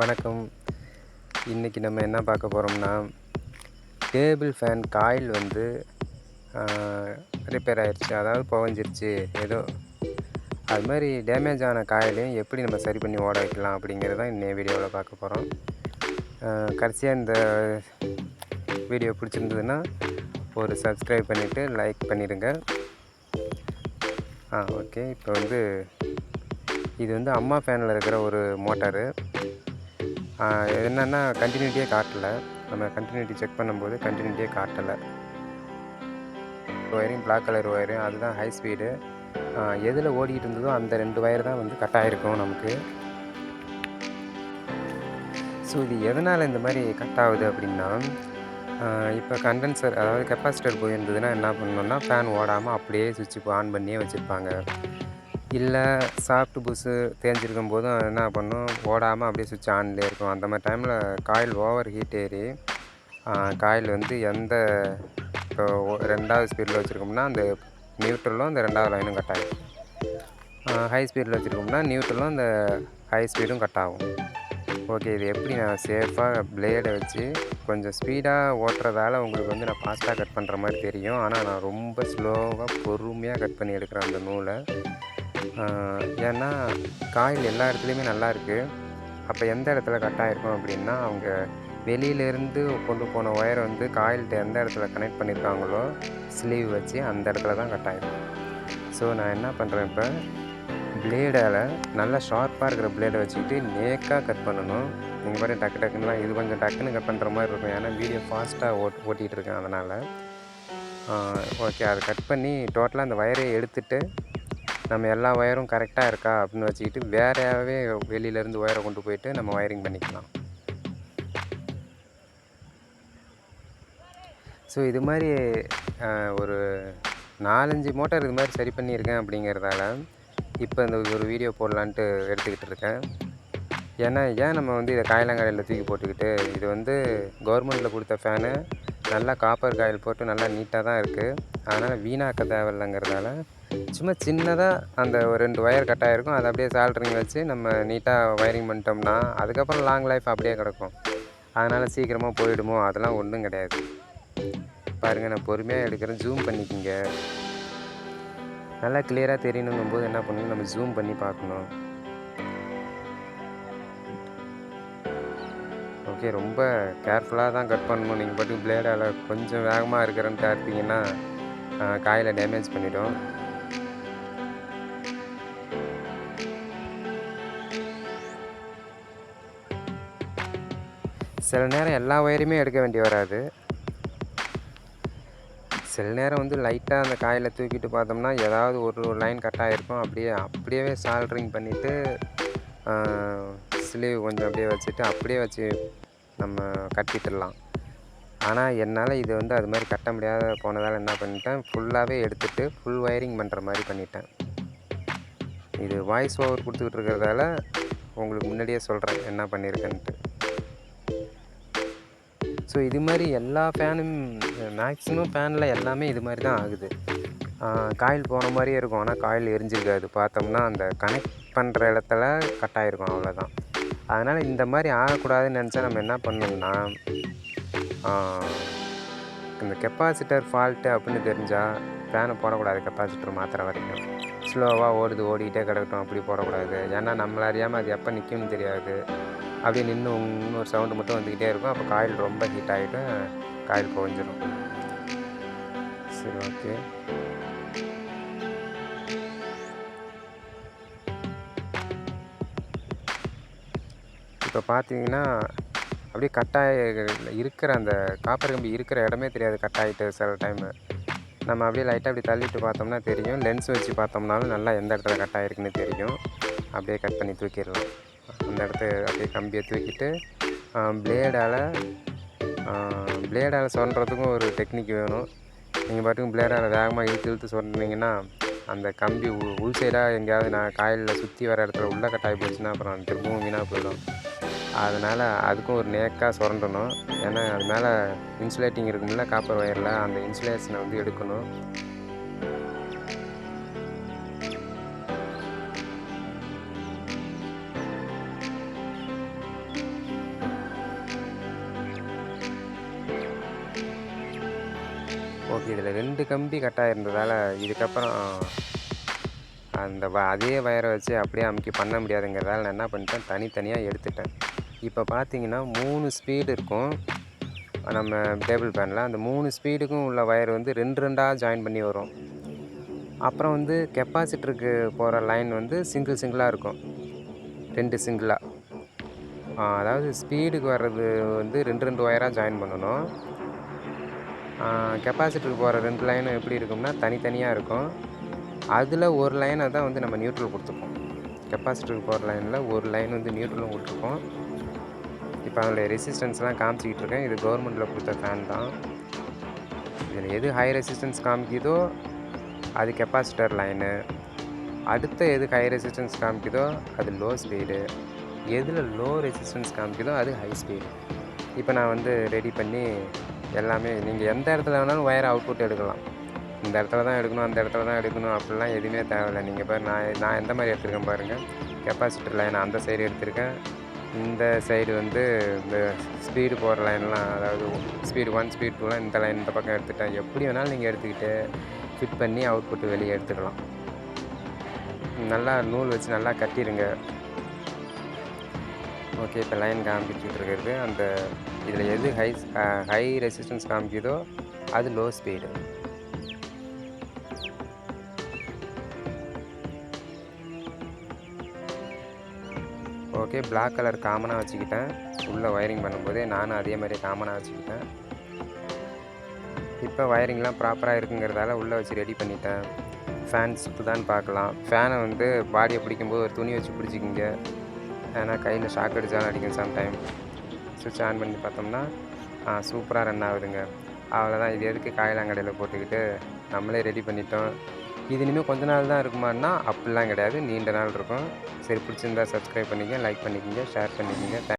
வணக்கம். இன்றைக்கி நம்ம என்ன பார்க்க போகிறோம்னா டேபிள் ஃபேன் காயில் வந்து ரிப்பேர் ஆகிடுச்சு அதாவது புகஞ்சிருச்சு. ஏதோ அது மாதிரி டேமேஜ் ஆன காயிலையும் எப்படி நம்ம சரி பண்ணி ஓட வைக்கலாம் அப்படிங்கிறது தான் இன்னைய வீடியோவில் பார்க்க போகிறோம் கடைசியாக இந்த வீடியோ பிடிச்சிருந்ததுன்னா ஒரு சப்ஸ்கிரைப் பண்ணிவிட்டு லைக் பண்ணிடுங்க ஆ ஓகே இப்போ வந்து இது வந்து அம்மா ஃபேனில் இருக்கிற ஒரு மோட்டாரு என்னென்னா கண்டினியூட்டியே காட்டலை. நம்ம கண்டினியூட்டி செக் பண்ணும்போது கண்டினியூட்டியே காட்டலை. ஒயரிங் பிளாக் கலர் ஒயரு அதுதான் ஹை ஸ்பீடு எதில் ஓடிக்கிட்டு இருந்ததோ அந்த ரெண்டு ஒயர் தான் வந்து கட் ஆகிருக்கும் நமக்கு. ஸோ இது எதனால் இந்த மாதிரி கட் ஆகுது அப்படின்னா இப்போ கண்டென்சர் அதாவது கெப்பாசிட்டர் போயிருந்ததுன்னா என்ன பண்ணணும்னா ஃபேன் ஓடாமல் அப்படியே சுவிட்ச் ஆன் பண்ணியே வச்சுருப்பாங்க. இல்லை சாஃப்ட் புஷ்ஷு தேஞ்சிருக்கும் போதும் என்ன பண்ணும்? ஓடாமல் அப்படியே சுவிட்ச் ஆன்லேயே இருக்கும். அந்த மாதிரி டைமில் காயில் ஓவர் ஹீட் ஏறி காயில் வந்து எந்த இப்போ ரெண்டாவது ஸ்பீடில் வச்சுருக்கோம்னா அந்த நியூட்ரலும் அந்த ரெண்டாவது லைனும் கட் ஆகும் ஹை ஸ்பீடில் வச்சுருக்கோம்னா நியூட்ரலும் அந்த ஹை ஸ்பீடும் கட் ஆகும். ஓகே இது எப்படி நான் சேஃபாக பிளேடை வச்சு கொஞ்சம் ஸ்பீடாக ஓட்டுறதால உங்களுக்கு வந்து நான் ஃபாஸ்ட்டாக கட் பண்ணுற மாதிரி தெரியும். ஆனால் நான் ரொம்ப ஸ்லோவாக பொறுமையாக கட் பண்ணி எடுக்கிறேன் அந்த நூலை ஏன்னா காயில் எல்லா இடத்துலையுமே நல்லா இருக்குது அப்போ எந்த இடத்துல கட் இருக்கும் அப்படின்னா அவங்க வெளியிலேருந்து கொண்டு போன ஒயரை வந்து காயில்கிட்ட எந்த இடத்துல கனெக்ட் பண்ணியிருக்காங்களோ ஸ்லீவ் வச்சு அந்த இடத்துல தான் கட்டாயிருக்கும் ஸோ நான் என்ன பண்ணுறேன் இப்போ? பிளேடால் நல்லா ஷார்ப்பாக இருக்கிற பிளேடை வச்சுக்கிட்டு நேக்காக கட் பண்ணணும். நீங்கள் பாரு டக்கு டக்குன்னுலாம் இது கொஞ்சம் டக்குன்னு கட் பண்ணுற மாதிரி இருக்கும். ஏன்னா வீடியோ ஃபாஸ்ட்டாக ஓட் ஓட்டிகிட்டு இருக்கேன் அதனால். ஓகே அதை கட் பண்ணி டோட்டலாக அந்த வயரை எடுத்துகிட்டு நம்ம எல்லா ஒயரும் கரெக்டாக இருக்கா அப்படின்னு வச்சுக்கிட்டு வேறையாகவே வெளியிலேருந்து ஒயரை கொண்டு போயிட்டு நம்ம ஒயரிங் பண்ணிக்கலாம். ஸோ இது மாதிரி ஒரு நாலஞ்சு மோட்டார் இது மாதிரி சரி பண்ணியிருக்கேன் அப்படிங்கிறதால இப்போ இந்த ஒரு வீடியோ போடலான்ட்டு எடுத்துக்கிட்டு இருக்கேன். ஏன்னா ஏன் நம்ம வந்து இதை காயிலங்காயில் தூக்கி போட்டுக்கிட்டு இது வந்து கவர்மெண்ட்டில் கொடுத்த ஃபேனு நல்லா காப்பர் காயில் போட்டு நல்லா நீட்டாக தான் இருக்குது அதனால் வீணாக்க தேவையில்லைங்கிறதால சும்மா சின்னதாக அந்த ஒரு ரெண்டு ஒயர் கட்டாயிருக்கும் அதை அப்படியே சால்ட்ரிங் வச்சு நம்ம நீட்டாக ஒயரிங் பண்ணிட்டோம்னா அதுக்கப்புறம் லாங் லைஃப் அப்படியே கிடக்கும். அதனால் சீக்கிரமாக போயிடுமோ? அதெல்லாம் ஒன்றும் கிடையாது. பாருங்கள் நான் பொறுமையாக எடுக்கிறேன். ஜூம் பண்ணிக்கிங்க. நல்லா கிளியராக தெரியணுங்கும் போது என்ன பண்ணணும்? நம்ம ஜூம் பண்ணி பார்க்கணும். ஓகே ரொம்ப கேர்ஃபுல்லாக தான் கட் பண்ணணும். நீங்கள் பாட்டுக்கு பிளேடால் கொஞ்சம் வேகமாக இருக்கிறேன்னு பார்த்தீங்கன்னா காயில் டேமேஜ் பண்ணிவிடும் சில நேரம் எல்லா ஒயருமே எடுக்க வேண்டி வராது. சில நேரம் வந்து லைட்டாக அந்த காயில் தூக்கிட்டு பார்த்தோம்னா ஏதாவது ஒரு லைன் கட்டாக இருக்கும் அப்படியே அப்படியே சால்ட்ரிங் பண்ணிவிட்டு ஸ்லீவ் கொஞ்சம் அப்படியே வச்சுட்டு அப்படியே வச்சு நம்ம கட்டிட்டுடலாம் ஆனால் என்னால் இது வந்து அது மாதிரி கட்ட முடியாத போனதால் என்ன பண்ணிட்டேன்? ஃபுல்லாகவே எடுத்துகிட்டு ஃபுல் ஒயரிங் பண்ணுற மாதிரி பண்ணிட்டேன். இது வாய்ஸ் ஓவர் கொடுத்துக்கிட்டு இருக்கிறதால உங்களுக்கு முன்னாடியே சொல்கிறேன் என்ன பண்ணியிருக்கேன்ட்டு ஸோ இது மாதிரி எல்லா ஃபேனும் மேக்ஸிமம் ஃபேனில் எல்லாமே இது மாதிரி தான் ஆகுது. காயில் போன மாதிரியே இருக்கும். ஆனால் காயில் எரிஞ்சிருக்காது. பார்த்தோம்னா அந்த கனெக்ட் பண்ணுற இடத்துல கட் ஆகிருக்கும் அவ்வளோதான் அதனால் இந்த மாதிரி ஆகக்கூடாதுன்னு நினச்சா நம்ம என்ன பண்ணணும்னா இந்த கெப்பாசிட்டர் ஃபால்ட்டு அப்படின்னு தெரிஞ்சால் ஃபேனை போடக்கூடாது. கெப்பாசிட்டர் மாத்திர வரைக்கும். ஸ்லோவாக ஓடுது ஓடிக்கிட்டே கிடக்கட்டும். அப்படி போடக்கூடாது. ஏன்னா நம்மள அறியாமல் அது எப்போ நிற்கும்னு தெரியாது. அப்படியே நின்று இன்னொரு சவுண்டு மட்டும் வந்துக்கிட்டே இருக்கும். அப்போ காயில் ரொம்ப ஹீட் ஆகிட்டு காயில் குறைஞ்சிரும் சரி ஓகே இப்போ பார்த்தீங்கன்னா அப்படியே கட்டாய இருக்கிற அந்த காப்பர் கம்பி இருக்கிற இடமே தெரியாது. கட் ஆகிட்டு சில டைமு நம்ம அப்படியே லைட்டாக அப்படி தள்ளிட்டு பார்த்தோம்னா தெரியும். லென்ஸ் வச்சு பார்த்தோம்னாலும் நல்லா எந்த இடத்துல கட் ஆகிருக்குன்னு தெரியும். அப்படியே கட் பண்ணி தூக்கிடலாம். அந்த இடத்த அப்படியே கம்பியை தூக்கிட்டு பிளேடால் பிளேடால் சொல்கிறதுக்கும் ஒரு டெக்னிக் வேணும். நீங்கள் பாட்டுக்கும் பிளேடால் வேகமாக இழுத்து இழுத்து சொன்னீங்கன்னா அந்த கம்பி உள் சைடாக எங்கேயாவது நான் காயிலில் சுற்றி வர இடத்துல உள்ளே கட்டாயி போச்சுன்னா அப்புறம் திரும்பவும் வீணாக போயிடும். அதனால் அதுக்கும் ஒரு நேக்காக சுரண்டணும். ஏன்னா அது மேலே இன்சுலேட்டிங் இருக்கும்ல காப்பர் ஒயரில் அந்த இன்சுலேஷனை வந்து எடுக்கணும். ஓகே இதில் ரெண்டு கம்பி கட்டாக இருந்ததால் இதுக்கப்புறம் அந்த வ அதே வயரை வச்சு அப்படியே அமுக்கி பண்ண முடியாதுங்கிறதால நான் என்ன பண்ணிட்டேன் தனித்தனியாக எடுத்துட்டேன். இப்போ பார்த்தீங்கன்னா மூணு ஸ்பீடு இருக்கும். நம்ம டேபிள் ஃபேனில் அந்த மூணு ஸ்பீடுக்கும் உள்ள வயர் வந்து ரெண்டு ரெண்டாக ஜாயின் பண்ணி வரும். அப்புறம் வந்து கெப்பாசிட்டருக்கு போகிற லைன் வந்து சிங்கிள் சிங்கிளாக இருக்கும். ரெண்டு சிங்கிளாக அதாவது ஸ்பீடுக்கு வர்றது வந்து ரெண்டு ரெண்டு ஒயராக ஜாயின் பண்ணணும். கெப்பாசிட்டருக்கு போகிற ரெண்டு லைனும் எப்படி இருக்கும்னா தனித்தனியாக இருக்கும். அதில் ஒரு லைனை தான் வந்து நம்ம நியூட்ரல் கொடுத்துருப்போம் கெப்பாசிட்டருக்கு போகிற லைனில் ஒரு லைன் வந்து நியூட்ரலும் கொடுத்துருப்போம் இப்போ அதனுடைய ரெசிஸ்டன்ஸ்லாம் காமிச்சிக்கிட்டு இருக்கேன். இது கவர்மெண்ட்டில் கொடுத்த ஃபேன் தான். இதில் எது ஹை ரெசிஸ்டன்ஸ் காமிக்குதோ அது கெப்பாசிட்டர் லைனு அடுத்த எது ஹை ரெசிஸ்டன்ஸ் காமிக்குதோ அது லோ ஸ்பீடு எதில் லோ ரெசிஸ்டன்ஸ் காமிக்குதோ அது ஹை ஸ்பீடு இப்போ நான் வந்து ரெடி பண்ணி எல்லாமே நீங்கள் எந்த இடத்துல வேணாலும் ஒயர் அவுட்புட் எடுக்கலாம். இந்த இடத்துல தான் எடுக்கணும் அந்த இடத்துல தான் எடுக்கணும் அப்படிலாம் எதுவுமே தேவையில்லை. நீங்கள் பாரு நான் நான் எந்த மாதிரி எடுத்துருக்கேன் பாருங்கள் கெப்பாசிட்டர் லைன் அந்த சைடு எடுத்திருக்கேன். இந்த சைடு வந்து இந்த ஸ்பீடு போகிற லைன்லாம் அதாவது ஸ்பீடு ஒன் ஸ்பீட் டூலாம் இந்த லைன் இந்த பக்கம் எடுத்துட்டேன் எப்படி வேணாலும் நீங்கள் எடுத்துக்கிட்டு ஃபிட் பண்ணி அவுட்புட் வெளியே எடுத்துக்கலாம். நல்லா நூல் வச்சு நல்லா கட்டிடுங்க ஓகே இப்போ லைன் காமிச்சிட்டு இருக்கிறது. அந்த இதில் எது ஹை ஹை ரெசிஸ்டன்ஸ் காமிக்குதோ அது low speed okay black colour காமனாக வச்சுக்கிட்டேன். உள்ளே ஒயரிங் பண்ணும்போதே நானும் அதே மாதிரி காமனாக வச்சுக்கிட்டேன். இப்போ ஒயரிங்லாம் ப்ராப்பராக இருக்குங்கிறதால உள்ளே வச்சு ரெடி பண்ணிட்டேன். ஃபேன் சுற்றுதான்னு பார்க்கலாம். ஃபேனை வந்து பாடியை பிடிக்கும்போது ஒரு துணி வச்சு பிடிச்சிக்கிங்க. ஏன்னா கையில் ஷாக் அடித்தாலும் அடிக்கும் சம்டைம் சுவிட்ச் ஆன் பண்ணி பார்த்தோம்னா சூப்பராக ரன் ஆகுதுங்க. அவ்வளோதான் இது எதுக்கு காயிலாங்கடையில் போட்டுக்கிட்டு நம்மளே ரெடி பண்ணிட்டோம். இது இனிமேல் கொஞ்ச நாள் தான் இருக்குமான்னா அப்படிலாம் கிடையாது. நீண்ட நாள் இருக்கும். சரி பிடிச்சிருந்தா சப்ஸ்கிரைப் பண்ணிக்கங்க லைக் பண்ணிக்கங்க ஷேர் பண்ணிக்கங்க.